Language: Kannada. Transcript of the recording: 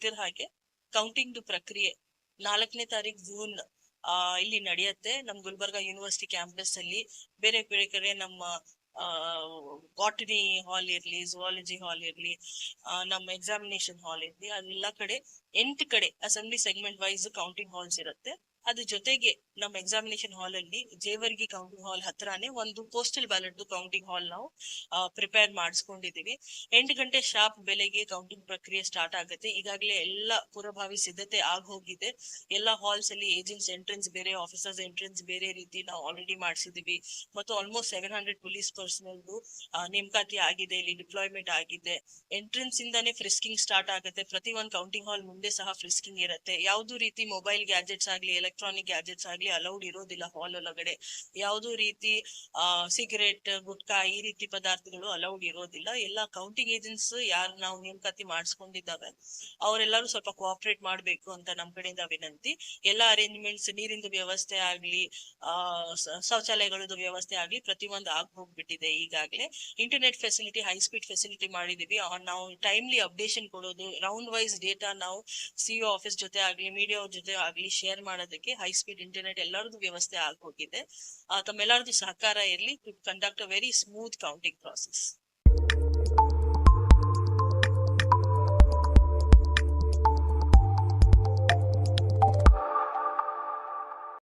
ಗೊತ್ತಿರೋ ಹಾಗೆ ಕೌಂಟಿಂಗ್ ಪ್ರಕ್ರಿಯೆ. ನಾಲ್ಕನೇ ತಾರೀಕು ಜೂನ್ ಆ, ಇಲ್ಲಿ ನಡೆಯುತ್ತೆ. ನಮ್ ಗುಲ್ಬರ್ಗಾ ಯೂನಿವರ್ಸಿಟಿ ಕ್ಯಾಂಪಸ್ ಅಲ್ಲಿ ಬೇರೆ ಬೇರೆ ಕಡೆ ನಮ್ಮ ಬಾಟನಿ ಹಾಲ್ ಇರ್ಲಿ ಜುವಾಲಜಿ ಹಾಲ್ ಇರ್ಲಿ ನಮ್ಮ ಎಕ್ಸಾಮಿನೇಷನ್ ಹಾಲ್ ಇರ್ಲಿ ಅದೆಲ್ಲ ಕಡೆ ಎಂಟು ಕಡೆ assembly segment wise counting halls ಇರುತ್ತೆ. ಅದ್ರ ಜೊತೆಗೆ ನಮ್ಮ ಎಕ್ಸಾಮಿನೇಷನ್ ಹಾಲ್ ಅಲ್ಲಿ ಜೇವರ್ಗಿ ಕೌಂಟಿಂಗ್ ಹಾಲ್ ಹತ್ರನೇ ಒಂದು ಪೋಸ್ಟಲ್ ಬ್ಯಾಲೆಟ್ ಕೌಂಟಿಂಗ್ ಹಾಲ್ ನಾವು ಪ್ರಿಪೇರ್ ಮಾಡಿಸ್ಕೊಂಡಿದೀವಿ ಎಂಟು ಗಂಟೆ ಶಾಪ್ ಬೆಲೆಗೆ ಕೌಂಟಿಂಗ್ ಪ್ರಕ್ರಿಯೆ ಸ್ಟಾರ್ಟ್ ಆಗುತ್ತೆ. ಈಗಾಗಲೇ ಎಲ್ಲ ಪೂರ್ವಭಾವಿ ಸಿದ್ಧತೆ ಆಗ್ ಹೋಗಿದೆ ಎಲ್ಲ ಹಾಲ್ಸ್ ಅಲ್ಲಿ ಏಜೆಂಟ್ಸ್ ಎಂಟ್ರೆನ್ಸ್ ಬೇರೆ ಆಫೀಸರ್ಸ್ ಎಂಟ್ರೆನ್ಸ್ ಬೇರೆ ರೀತಿ ನಾವು ಆಲ್ರೆಡಿ ಮಾಡಿಸಿದೀವಿ ಮತ್ತು almost seven hundred police personnel ನೇಮಕಾತಿ ಆಗಿದೆ, ಇಲ್ಲಿ ಡಿಪ್ಲಾಯ್ಮೆಂಟ್ ಆಗಿದೆ. ಎಂಟ್ರೆನ್ಸ್ ಇಂದಾನೆ ಫ್ರಿಸ್ಕಿಂಗ್ ಸ್ಟಾರ್ಟ್ ಆಗುತ್ತೆ. ಪ್ರತಿ ಒಂದು ಕೌಂಟಿಂಗ್ ಹಾಲ್ ಮುಂದೆ ಸಹ ಫ್ರಿಸ್ಕಿಂಗ್ ಇರುತ್ತೆ. ಯಾವ್ದು ರೀತಿ ಮೊಬೈಲ್ ಗ್ಯಾಜೆಟ್ಸ್ ಆಗ್ಲಿ ಎಲೆಕ್ಟ್ರಾನಿಕ್ ಗ್ಯಾಜೆಟ್ಸ್ ಆಗ್ಲಿ ಅಲೌಡ್ ಇರೋದಿಲ್ಲ ಹಾಲ್ ಒಳಗಡೆ. ಯಾವುದೋ ರೀತಿ, ಆ ಸಿಗರೇಟ್ ಗುಟ್ಕಾ ಈ ರೀತಿ ಪದಾರ್ಥಗಳು ಅಲೌಡ್ ಇರೋದಿಲ್ಲ. ಎಲ್ಲಾ ಕೌಂಟಿಂಗ್ ಏಜೆಂಟ್ಸ್ ಯಾರು ನಾವು ನೇಮಕಾತಿ ಮಾಡಿಸ್ಕೊಂಡಿದ್ದಾವೆ, ಅವರೆಲ್ಲರೂ ಸ್ವಲ್ಪ ಕೋಆಪರೇಟ್ ಮಾಡಬೇಕು ಅಂತ ನಮ್ ಕಡೆಯಿಂದ ವಿನಂತಿ. ಎಲ್ಲಾ ಅರೇಂಜ್ಮೆಂಟ್ಸ್ ನೀರಿಂದು ವ್ಯವಸ್ಥೆ ಆಗ್ಲಿ, ಆ ಶೌಚಾಲಯಗಳದ್ದು ವ್ಯವಸ್ಥೆ ಆಗ್ಲಿ ಪ್ರತಿಯೊಂದು ಆಗ್ ಹೋಗ್ಬಿಟ್ಟಿದೆ ಈಗಾಗಲೇ. Internet facility high speed facility ಮಾಡಿದೀವಿ. ನಾವು ಟೈಮ್ಲಿ ಅಪ್ಡೇಷನ್ ಕೊಡೋದು ರೌಂಡ್ ವೈಸ್ ಡೇಟಾ ನಾವು ಸಿಇಒ ಆಫೀಸ್ ಜೊತೆ ಆಗ್ಲಿ ಮೀಡಿಯಾ ಜೊತೆ ಆಗ್ಲಿ ಶೇರ್ ಮಾಡೋದಕ್ಕೆ ಹೈ ಸ್ಪೀಡ್ ಇಂಟರ್ನೆಟ್ ಎಲ್ಲರದ್ದು ವ್ಯವಸ್ಥೆ ಆಗೋಗಿದೆ ತಮ್ಮೆಲ್ಲರದ್ದು ಸಹಕಾರ ಇರಲಿ to conduct a very smooth counting process